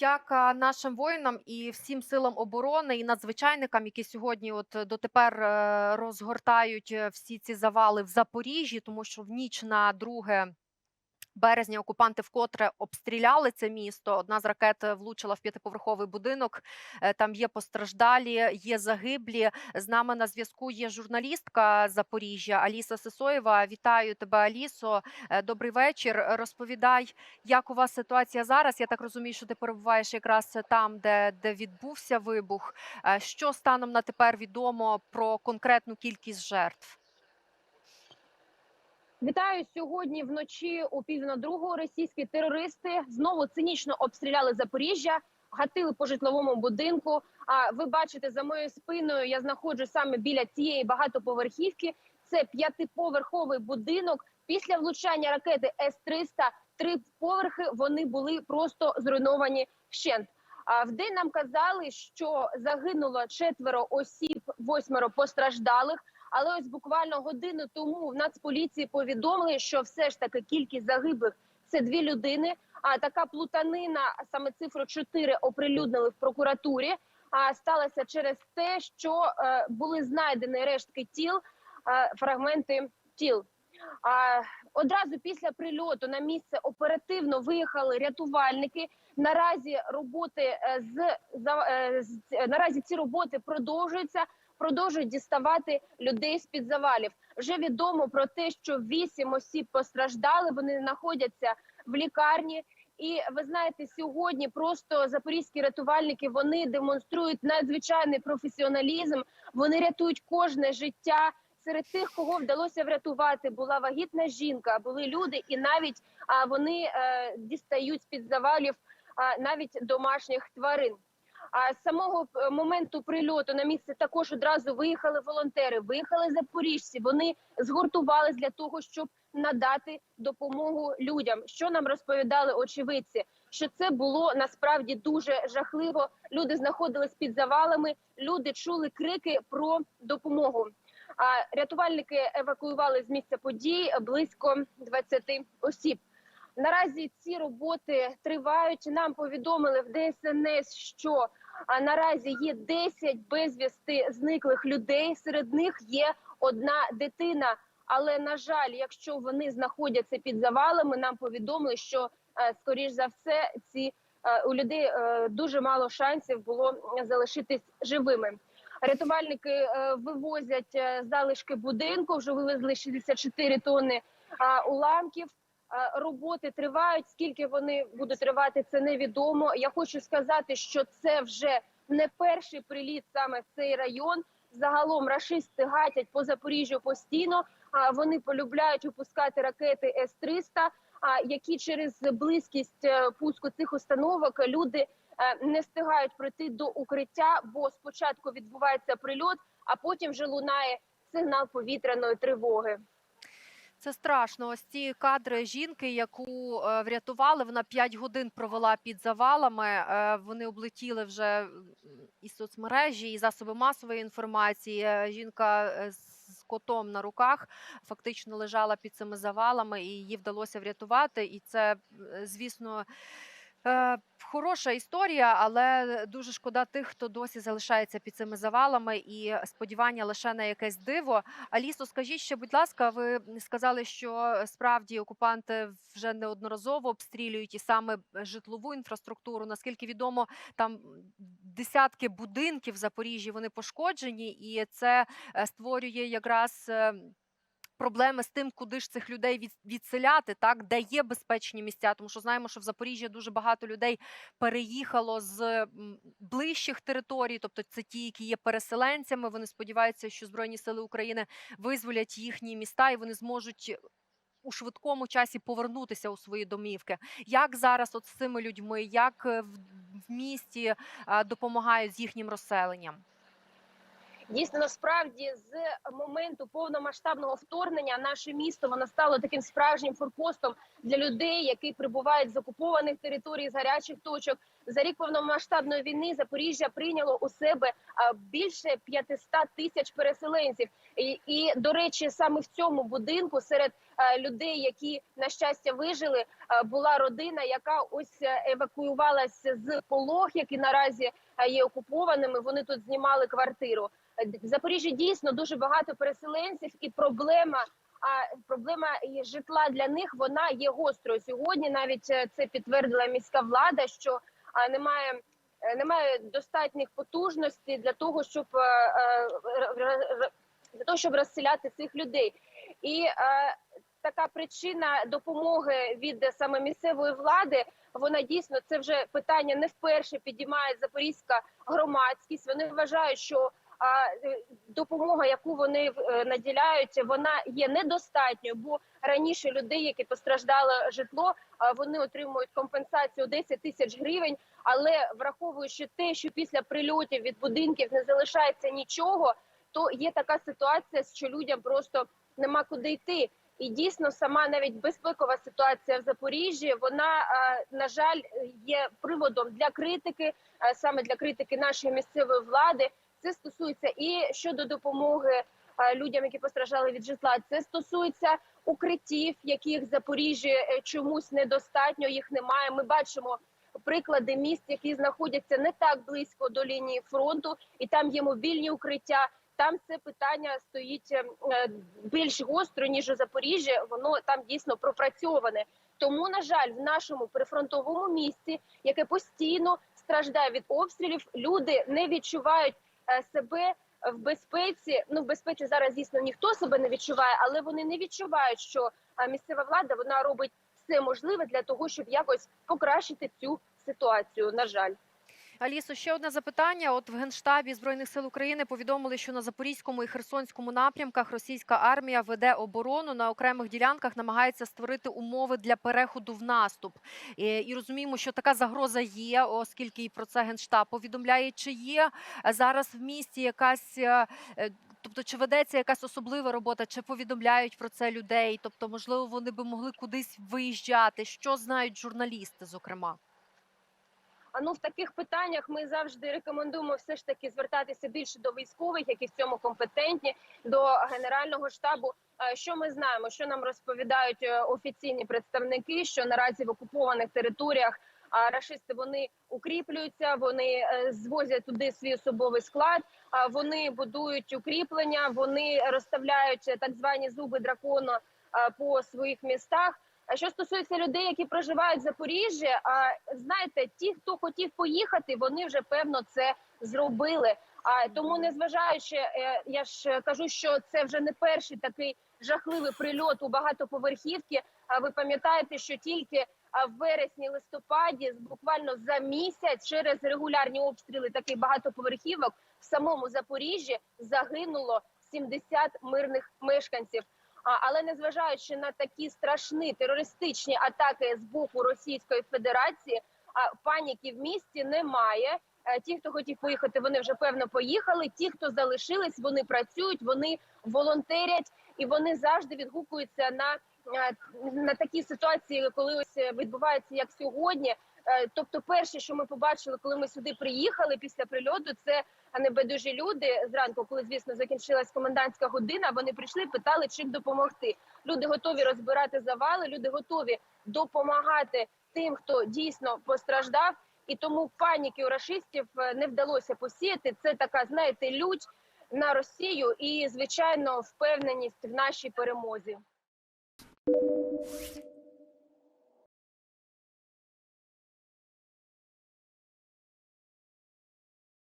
Дяка нашим воїнам і всім силам оборони і надзвичайникам, які сьогодні, от дотепер е, розгортають е, всі ці завали в Запоріжжі, тому що в ніч на 2 березня окупанти вкотре обстріляли це місто. Одна з ракет влучила в п'ятиповерховий будинок. Е, Там є постраждалі, є загиблі. З нами на зв'язку є журналістка Запоріжжя Аліса Сисоєва. Вітаю тебе, Алісо. Е, Добрий вечір. Розповідай, як у вас ситуація зараз? Я так розумію, що ти перебуваєш якраз там, де, де відбувся вибух. Е, Що станом на тепер відомо про конкретну кількість жертв? Вітаю сьогодні вночі у пів на другу. Російські терористи знову цинічно обстріляли Запоріжжя, гатили по житловому будинку. А ви бачите за моєю спиною, я знаходжусь саме біля цієї багатоповерхівки. Це п'ятиповерховий будинок. Після влучання ракети С-300 три поверхи вони були просто зруйновані вщент. А день нам казали, що загинуло четверо осіб, восьмеро постраждалих. Але ось буквально годину тому в Нацполіції повідомили, що все ж таки кількість загиблих це дві людини. А така плутанина, саме цифру 4 оприлюднили в прокуратурі. А сталося через те, що е, були знайдені рештки тіл, е, фрагменти тіл. А одразу після прильоту на місце оперативно виїхали рятувальники. Наразі роботи е, з, е, з наразі ці роботи продовжуються продовжують діставати людей з під завалів. Вже відомо про те, що вісім осіб постраждали. Вони знаходяться в лікарні. І ви знаєте, сьогодні просто запорізькі рятувальники вони демонструють надзвичайний професіоналізм. Вони рятують кожне життя. Серед тих, кого вдалося врятувати, була вагітна жінка, були люди, і навіть а, вони е, дістають з під завалів а, навіть домашніх тварин. А з самого е, моменту прильоту на місце також одразу виїхали волонтери, виїхали запоріжці. Вони згуртувались для того, щоб надати допомогу людям. Що нам розповідали очевидці? Що це було насправді дуже жахливо. Люди знаходились під завалами, люди чули крики про допомогу. А рятувальники евакуювали з місця подій близько 20 осіб. Наразі ці роботи тривають. Нам повідомили в ДСНС, що наразі є 10 безвісти зниклих людей. Серед них є одна дитина. Але на жаль, якщо вони знаходяться під завалами, нам повідомили, що е, скоріш за все ці е, у людей е, дуже мало шансів було залишитись живими. Рятувальники вивозять залишки будинку. Вже вивезли 64 тонни уламків. Е, Роботи тривають. Скільки вони будуть тривати, це невідомо. Я хочу сказати, що це вже не перший приліт саме в цей район. Загалом рашисти гатять по Запоріжжю постійно. Вони полюбляють випускати ракети С-300, а які через близькість е, пуску цих установок люди е, не встигають пройти до укриття, бо спочатку відбувається прильот, а потім вже лунає сигнал повітряної тривоги. Це страшно. Ось ці кадри жінки, яку е, врятували, вона 5 годин провела під завалами. Е, вони облетіли вже і соцмережі, і засоби масової інформації. Е, Жінка з котом на руках фактично лежала під цими завалами, і її вдалося врятувати. І це, звісно. Е, Хороша історія, але дуже шкода тих, хто досі залишається під цими завалами, і сподівання лише на якесь диво. Алісо, скажіть ще, будь ласка, ви сказали, що справді окупанти вже неодноразово обстрілюють і саме житлову інфраструктуру. Наскільки відомо, там десятки будинків в Запоріжжі вони пошкоджені, і це е, створює якраз. Проблеми з тим, куди ж цих людей від, відселяти, так де є безпечні місця, тому що знаємо, що в Запоріжжі дуже багато людей переїхало з ближчих територій, тобто це ті, які є переселенцями. Вони сподіваються, що Збройні сили України визволять їхні міста, і вони зможуть у швидкому часі повернутися у свої домівки. Як зараз от з цими людьми, як е, в місті допомагають з їхнім розселенням? Дійсно, насправді, з моменту повномасштабного вторгнення наше місто воно стало таким справжнім форпостом для людей, які прибувають з окупованих територій, з гарячих точок. За рік повномасштабної війни Запоріжжя прийняло у себе більше 500 тисяч переселенців. І, і до речі, саме в цьому будинку серед людей, які на щастя вижили, була родина, яка ось е, евакуювалася з полог, які наразі є окупованими. Вони тут знімали квартиру. В Запоріжжі дійсно дуже багато переселенців, і проблема. А проблема житла для них вона є гострою сьогодні. Навіть е, це підтвердила міська влада, що немає е, немає достатніх потужностей для того, щоб е, для того, щоб розселяти цих людей. І така причина допомоги від саме місцевої влади. Вона дійсно це вже питання не вперше підіймає запорізька громадськість. Вони вважають, що допомога, яку вони е, наділяють, вона є недостатньою, бо раніше людей, які постраждали житло, вони отримують компенсацію 10 тисяч гривень. Але враховуючи те, що після прильотів від будинків не залишається нічого, то є така ситуація, що людям просто нема куди йти. І дійсно, сама навіть безпекова ситуація в Запоріжжі, вона е, на жаль є приводом для критики, е, саме для критики нашої місцевої влади. Це стосується і щодо допомоги е, людям, які постраждали від житла. Це стосується укриттів, яких Запоріжжі е, чомусь недостатньо. Їх немає. Ми бачимо приклади міст, які знаходяться не так близько до лінії фронту, і там є мобільні укриття. Там це питання стоїть е, більш гостро ніж у Запоріжжі. Воно там дійсно пропрацьоване. Тому, на жаль, в нашому прифронтовому місті, яке постійно страждає від обстрілів, люди не відчувають себе в безпеці. Ну, в безпеці зараз дійсно ніхто себе не відчуває, але вони не відчувають, що е, місцева влада вона робить все можливе для того, щоб якось покращити цю ситуацію. На жаль. Алісо, ще одне запитання. От в Генштабі Збройних сил України повідомили, що на Запорізькому і Херсонському напрямках російська армія веде оборону на окремих ділянках, намагається створити умови для переходу в наступ. І, розуміємо, що така загроза є, оскільки і про це Генштаб повідомляє. Чи є е, зараз в місті якась. е, е, Тобто, чи ведеться якась особлива робота, чи повідомляють про це людей? Тобто, можливо, вони би могли кудись виїжджати. Що знають журналісти, зокрема? А ну в таких питаннях ми завжди рекомендуємо все ж таки звертатися більше до військових, які в цьому компетентні, до генерального штабу. Що ми знаємо, що нам розповідають е, офіційні представники, що наразі в окупованих територіях рашисти вони укріплюються, вони е, звозять туди свій особовий склад. Вони будують укріплення, вони розставляють е, так звані зуби дракона по своїх містах. А що стосується людей, які проживають в Запоріжжі, а знаєте, ті, хто хотів поїхати, вони вже певно це зробили. А тому, незважаючи, е, я ж кажу, що це вже не перший такий жахливий прильот у багатоповерхівки. А ви пам'ятаєте, що тільки в вересні листопаді, буквально за місяць, через регулярні обстріли таких багатоповерхівок в самому Запоріжжі загинуло 70 мирних мешканців. Але незважаючи на такі страшні терористичні атаки з боку Російської Федерації, паніки в місті немає. Е, Ті, хто хотів поїхати, вони вже певно поїхали. Ті, хто залишились, вони працюють, вони волонтерять і вони завжди відгукуються на, е, на такі ситуації, коли ось е, відбувається як сьогодні. Е, Тобто, перше, що ми побачили, коли ми сюди приїхали після прильоту, це небайдужі люди зранку, коли звісно закінчилась комендантська година. Вони прийшли, питали, чим допомогти. Люди готові розбирати завали, люди готові допомагати тим, хто дійсно постраждав. І тому паніки у рашистів е, не вдалося посіяти. Це така, знаєте, лють на Росію і звичайно впевненість в нашій перемозі.